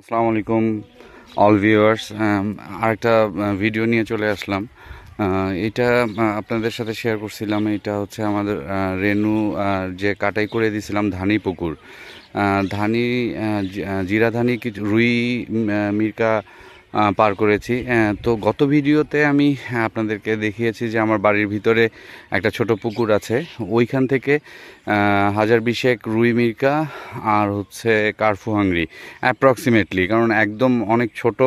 আসসালামু আলাইকুম all viewers আরেকটা ভিডিও নিয়ে চলে আসলাম। এটা আপনাদের সাথে শেয়ার করছিলাম। এটা হচ্ছে আমাদের রেনু যে কাটাই করে দিয়েছিলাম ধানি পুকুর। ধানি জিরা ধানি কিছু রুই মির্কা পার করেছি। তো গত ভিডিওতে আমি আপনাদেরকে দেখিয়েছি যে আমার বাড়ির ভিতরে একটা ছোট পুকুর আছে। ওইখান থেকে হাজার বিশেক রুই মির্কা আর হচ্ছে কার্ফু হাংরি অ্যাপ্রক্সিমেটলি কারণ একদম অনেক ছোট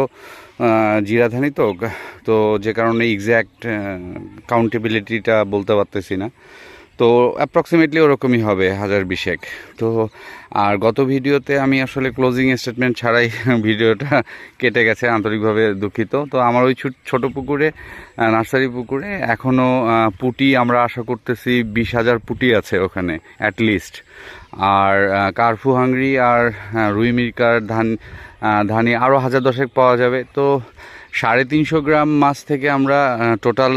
জিরাধানি তো। তো যে কারণে এক্স্যাক্ট কাউন্টেবিলিটিটা বলতে পারতেছি না। তো অ্যাপ্রক্সিমেটলি ওরকমই হবে, হাজার বিশেক। তো আর গত ভিডিওতে আমি আসলে ক্লোজিং স্টেটমেন্ট ছাড়াই ভিডিওটা কেটে গেছে, আন্তরিকভাবে দুঃখিত। তো আমার ওই ছোট- পুকুরে নার্সারি পুকুরে এখনও পুটি আমরা আশা করতেছি বিশ হাজার পুটি আছে ওখানে অ্যাটলিস্ট আর কার্ফু হাংরি আর রুই মির্কার ধান ধানি আরও হাজার দশেক পাওয়া যাবে। তো সাড়ে তিনশো গ্রাম মাছ থেকে আমরা টোটাল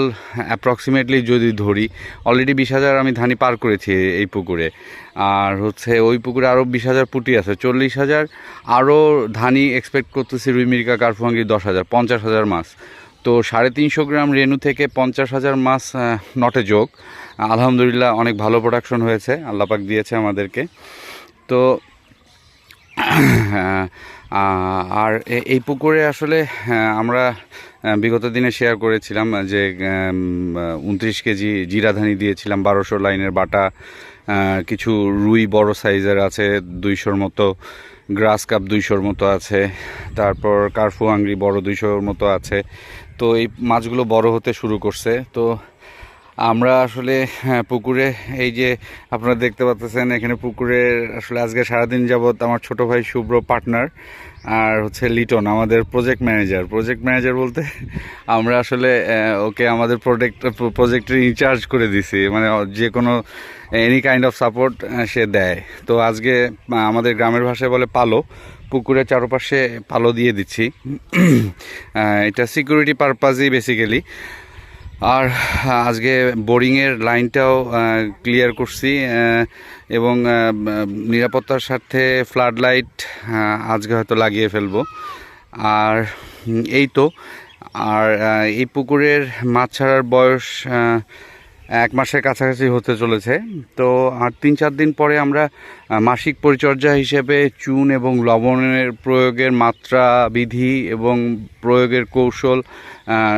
অ্যাপ্রক্সিমেটলি যদি ধরি অলরেডি বিশ হাজার আমি ধানি পার করেছি এই পুকুরে। আর হচ্ছে ওই পুকুরে আরও বিশ হাজার পুটি আছে, চল্লিশ হাজার। আরও ধানি এক্সপেক্ট করতেছি রুই, মির্কা দশ হাজার, পঞ্চাশ হাজার মাছ। তো সাড়ে তিনশো গ্রাম রেনু থেকে পঞ্চাশ হাজার মাছ নটে যোগ আলহামদুলিল্লাহ অনেক ভালো প্রোডাকশন হয়েছে, আল্লাপাক দিয়েছে আমাদেরকে। তো আর এই পুকুরে আসলে আমরা বিগত দিনে শেয়ার করেছিলাম যে উনত্রিশ কেজি জিরাধানি দিয়েছিলাম, বারোশো লাইনের বাটা কিছু রুই বড় সাইজের আছে, দুইশোর মতো গ্রাস কাপ দুইশোর মতো আছে, তারপর কার্ফু আংরি বড় দুইশোর মতো আছে, তো এই মাছগুলো বড় হতে শুরু করছে, তো আমরা আসলে হ্যাঁ, পুকুরে এই যে আপনারা দেখতে পাচ্ছেন এখানে পুকুরে আসলে আজকে সারাদিন যাবৎ আমার ছোট ভাই শুভ্র পার্টনার আর হচ্ছে লিটন আমাদের প্রজেক্ট ম্যানেজার প্রজেক্ট ম্যানেজার বলতে আমরা আসলে ওকে আমাদের প্রোডেক্ট প্রজেক্টের ইনচার্জ করে দিছি। মানে যে কোনো এনি কাইন্ড অফ সাপোর্ট সে দেয়। তো আজকে আমাদের গ্রামের ভাষায় বলে পালো। পুকুরের চারপাশে পালো দিয়ে দিচ্ছি। এটা সিকিউরিটি পারপাজই বেসিক্যালি আর আজকে বোরিংয়ের লাইনটাও ক্লিয়ার করছি এবং নিরাপত্তার স্বার্থে ফ্লাড লাইট আজকে হয়তো লাগিয়ে ফেলব। আর এই তো, আর এই পুকুরের মাছ ছাড়ার বয়স এক মাসের কাছাকাছি হতে চলেছে। তো আর তিন চার দিন পরে আমরা মাসিক পরিচর্যা হিসেবে চুন এবং লবণের প্রয়োগের মাত্রা বিধি এবং প্রয়োগের কৌশল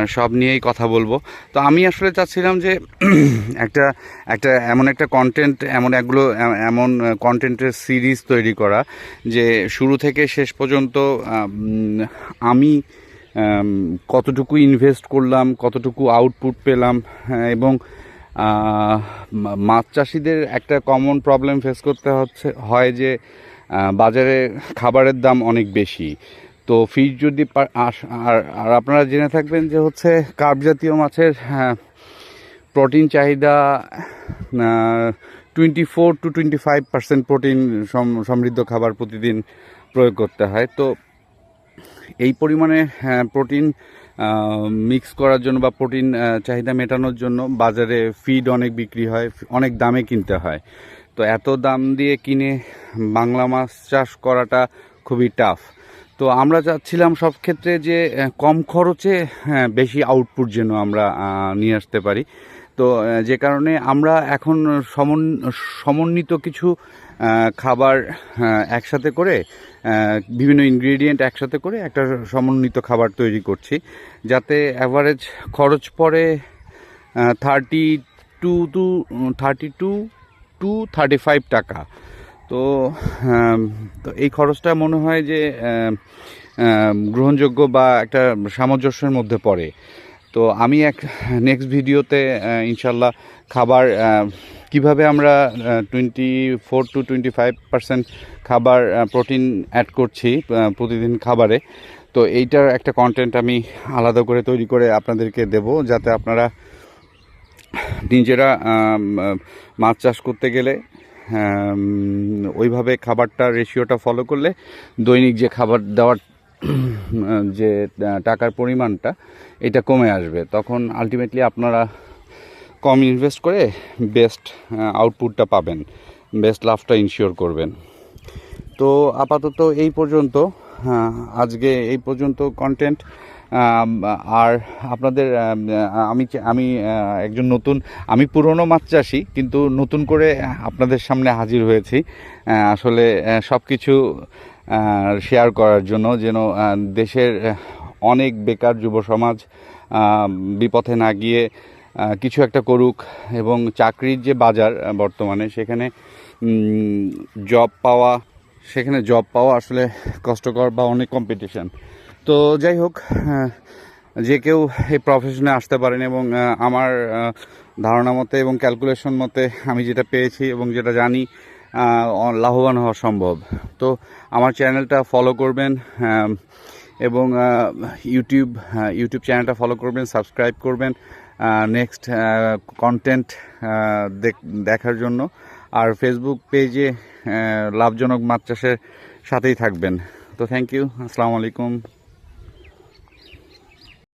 সব নিয়েই কথা বলব। তো আমি আসলে চাচ্ছিলাম যে একটা একটা এমন একটা কন্টেন্ট এমন একগুলো এমন কন্টেন্টের সিরিজ তৈরি করা যে শুরু থেকে শেষ পর্যন্ত আমি কতটুকু ইনভেস্ট করলাম কতটুকু আউটপুট পেলাম হ্যাঁ, এবং মাছ চাষিদের একটা কমন প্রবলেম ফেস করতে হচ্ছে হয় যে বাজারে খাবারের দাম অনেক বেশি। তো ফিশ যদি আর আপনারা জেনে থাকবেন যে হচ্ছে কার্প জাতীয় মাছের হ্যাঁ, প্রোটিন চাহিদা twenty four to twenty five percent protein সমৃদ্ধ খাবার প্রতিদিন প্রয়োগ করতে হয়। তো এই পরিমাণে প্রোটিন মিক্স করার জন্য বা প্রোটিন চাহিদা মেটানোর জন্য বাজারে ফিড অনেক বিক্রি হয় অনেক দামে কিনতে হয়। তো এত দাম দিয়ে কিনে বাংলা মাছ চাষ করাটা খুবই টাফ তো আমরা চাচ্ছিলাম সব ক্ষেত্রে যে কম খরচে হ্যাঁ, বেশি আউটপুট যেন আমরা নিয়ে আসতে পারি। তো যে কারণে আমরা এখন সমন সমন্বিত কিছু খাবার একসাথে করে বিভিন্ন ইনগ্রেডিয়েন্ট একসাথে করে একটা সমন্বিত খাবার তৈরি করছি। যাতে অ্যাভারেজ খরচ পড়ে thirty two to thirty two to thirty five টাকা। তো তো এই খরচটা মনে হয় যে গ্রহণযোগ্য বা একটা সামঞ্জস্যের মধ্যে পড়ে। তো আমি এক নেক্সট ভিডিওতে ইনশাল্লাহ খাবার কীভাবে আমরা twenty four to twenty five percent খাবার প্রোটিন অ্যাড করছি প্রতিদিন খাবারে। তো এইটার একটা কন্টেন্ট আমি আলাদা করে তৈরি করে আপনাদেরকে দেব, যাতে আপনারা নিজেরা মাছ চাষ করতে গেলে ওইভাবে খাবারটা রেশিওটা ফলো করলে দৈনিক যে খাবার দেওয়ার যে টাকার পরিমাণটা, এটা কমে আসবে। তখন আলটিমেটলি আপনারা কম ইনভেস্ট করে বেস্ট আউটপুটটা পাবেন বেস্ট লাভটা ইনশিওর করবেন। তো আপাতত এই পর্যন্ত আজকে এই পর্যন্ত কন্টেন্ট আর আপনাদের, আমি আমি একজন নতুন, আমি পুরনো মাছ চাষি, কিন্তু নতুন করে আপনাদের সামনে হাজির হয়েছি। আসলে সব কিছু শেয়ার করার জন্য যেন দেশের অনেক বেকার যুব সমাজ বিপথে না গিয়ে কিছু একটা করুক এবং চাকরির যে বাজার বর্তমানে সেখানে জব পাওয়া, সেখানে জব পাওয়া আসলে কষ্টকর বা অনেক কম্পিটিশন তো যাই হোক যে কেউ এই প্রফেশনে আসতে পারেন এবং আমার ধারণা মতে এবং ক্যালকুলেশন মতে আমি যেটা পেয়েছি এবং যেটা জানি লাভবান হওয়া সম্ভব। তো আমার চ্যানেলটা ফলো করবেন এবং ইউটিউব ইউটিউব চ্যানেলটা ফলো করবেন সাবস্ক্রাইব করবেন নেক্সট কন্টেন্ট দেখার জন্য। আর ফেসবুক পেজে লাভজনক মাছ চাষের সাথেই থাকবেন। তো থ্যাংক ইউ আসসালামু আলাইকুম।